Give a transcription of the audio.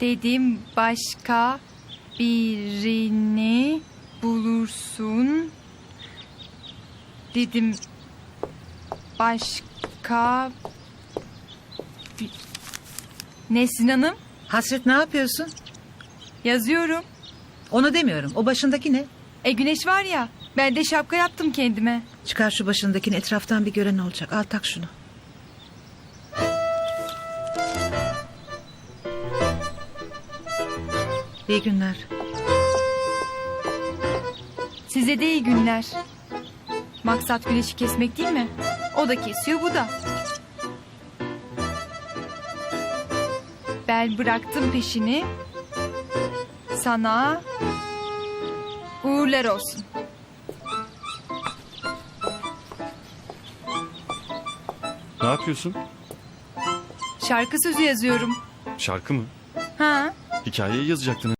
Dedim başka birini bulursun. Dedim başka bi- Nesin Hanım Hasret ne yapıyorsun? yazıyorum. Onu demiyorum. O başındaki ne? E güneş var ya ben de şapka yaptım kendime. Çıkar şu başındakini etraftan bir gören olacak. Al tak şunu. İyi günler. Size de iyi günler. Maksat güneşi kesmek değil mi? O da kesiyor bu da. Ben bıraktım peşini. Sana uğurlar olsun. Ne yapıyorsun? Şarkı sözü yazıyorum. Şarkı mı? Ha? Hikayeyi yazacaktın.